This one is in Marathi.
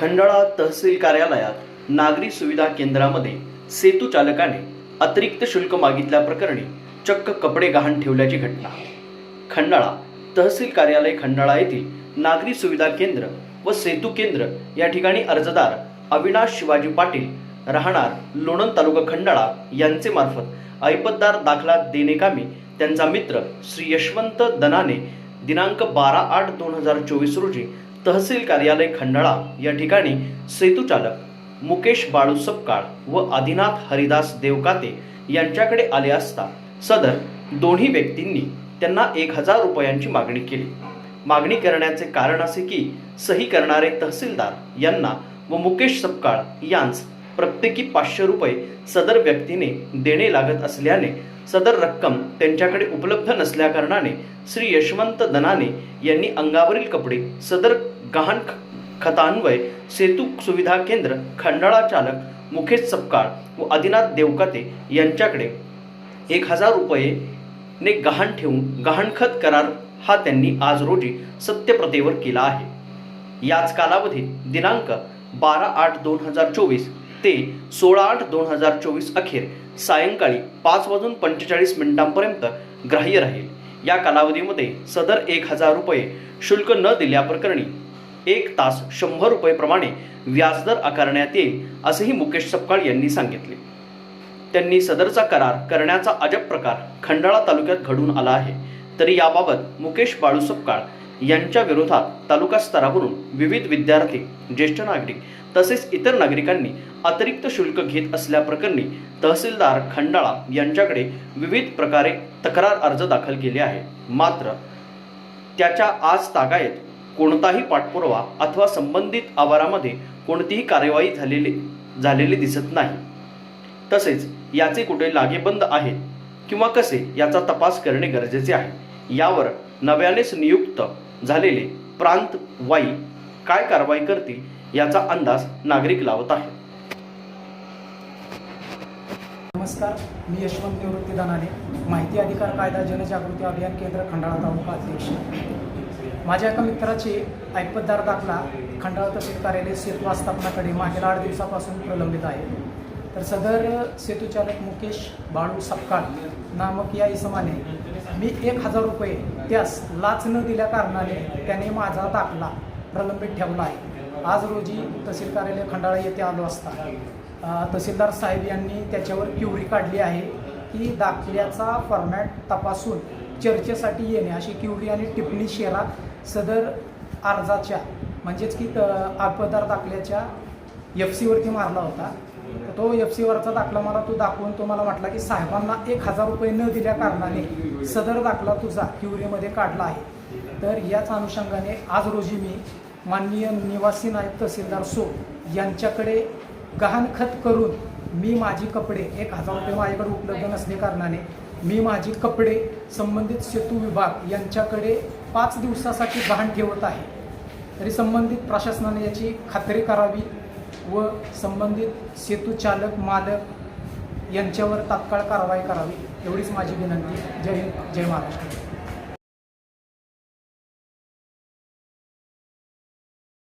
खंडाळा तहसील कार्यालयात नागरी सुविधा केंद्रामध्ये सेतू चालकाने अतिरिक्त शुल्क मागितल्याप्रकरणी चक्क कपडे गहाण ठेवल्याची घटना. खंडाळा तहसील कार्यालय खंडाळा येथील नागरी सुविधा केंद्र व सेतू केंद्र या ठिकाणी अर्जदार अविनाश शिवाजी पाटील राहणार लोणंद तालुका खंडाळा यांचे मार्फत ऐपतदार दाखला देणेकामी त्यांचा मित्र श्री यशवंत दनाने दिनांक बारा आठ दोन हजार चोवीस रोजी तहसील कार्यालय खंडाळा या ठिकाणी सेतुचालक मुकेश बाळू सपकाळ व आदिनाथ हरिदास देवकाते यांच्याकडे आले असता सदर दोन्ही व्यक्तींनी त्यांना एक हजार रुपयांची मागणी केली. मागणी करण्याचे कारण असे की सही करणारे तहसीलदार यांना व मुकेश सपकाळ यांस प्रत्येकी पाचशे रुपये सदर व्यक्तीने देणे लागत असल्याने सदर रक्कम त्यांच्याकडे उपलब्ध नसल्याकारणाने श्री यशवंत दनाने यांनी अंगावरील कपडे सदर गहाण खतान्वय सेतू सुविधा केंद्र खंडाळा चालक मुकेश सपकाळ व आदिनाथ देवकाते यांच्याकडे एक हजार रुपये ने गहाण ठेवून गहाणखत करार हा त्यांनी आज रोजी सत्यप्रतेवर केला आहे. याच कालावधीत दिनांक बारा आठ दोन हजार चोवीस ते सोळा आठ दोन हजार चोवीस अखेर सायंकाळी पाच वाजून पंचेचाळीस मिनिटांपर्यंत ग्राह्य राहील. या कालावधीमध्ये सदर एक हजार रुपये शुल्क न दिल्याप्रकरणी एक तास शंभर रुपयेप्रमाणे व्याजदर आकारण्यात येईल असंही मुकेश सपकाळ यांनी सांगितले. त्यांनी सदरचा करार करण्याचा अजब प्रकार खंडाळा तालुक्यात घडून आला आहे. तरी याबाबत मुकेश बाळू सपकाळ यांच्या विरोधात तालुका स्तरावरून विविध विद्यार्थी ज्येष्ठ नागरिक तसेच इतर नागरिकांनी अतिरिक्त शुल्क घेत असल्याप्रकरणी तहसीलदार खंडाळा यांच्याकडे विविध प्रकारे तक्रार अर्ज दाखल केले आहे मात्र त्याच्या आज तागायत कोणताही पाठपुरावा अथवा संबंधित आवारामध्ये कोणतीही कार्यवाही झालेली झालेली दिसत नाही. तसेच याचे कुठे लागेबंद आहेत किंवा कसे याचा तपास करणे गरजेचे आहे. यावर नव्यानेच नियुक्त झालेले प्रांत वाई काय कारवाई करतील याचा अंदाज नागरिक लावत आहे नमस्कार मी यशवंत निवृत्ती दानाने माहिती अधिकार कायदा जनजागृती अभियान केंद्र खंडाळा तालुका अध्यक्ष. माझ्या एका मित्राचे ऐपतदार दाखला खंडाळा तहसील कार्यालय सेतू आस्थापनाकडे मागील आठ दिवसापासून प्रलंबित आहे. तर सदर सेतूचालक मुकेश बाळू सपकाळ नामक या इसमाने मी एक हजार रुपये त्यास लाच न दिल्या कारणाने त्याने माझा दाखला प्रलंबित ठेवला आहे. आज रोजी तहसील कार्यालय खंडाळा येथे आलो असता. तहसीलदार साहेब यांनी त्याच्यावर क्युरी काढली आहे की दाखल्याचा फॉर्मॅट तपासून चर्चेसाठी येणे अशी क्युरी आणि टिप्पणी शेरा सदर अर्जाच्या म्हणजेच की त- आपदार दाखल्याच्या एफ सीवरती मारला होता. तो एफ सीवरचा दाखला मला तो दाखवून तो मला म्हटला की साहेबांना एक हजार रुपये न दिल्या कारणाने सदर दाखला तुझा क्युरीमध्ये काढला आहे. तर याच अनुषंगाने आज रोजी मी माननीय निवासी नायब तहसीलदार सो यांच्याकडे गहाणखत करून मी माझी कपडे एक हजार रुपये माझ्याकडे उपलब्ध नसले कारणाने मी माझी कपडे संबंधित सेतू विभाग यांच्याकडे पाच दिवसासाठी गहाण ठेवत आहे. तरी संबंधित प्रशासनाने याची खात्री करावी. व संबंधित सेतू चालक मालक यांच्यावर तात्काळ कारवाई करावी एवढीच माझी विनंती. जय हिंद जय महाराष्ट्र.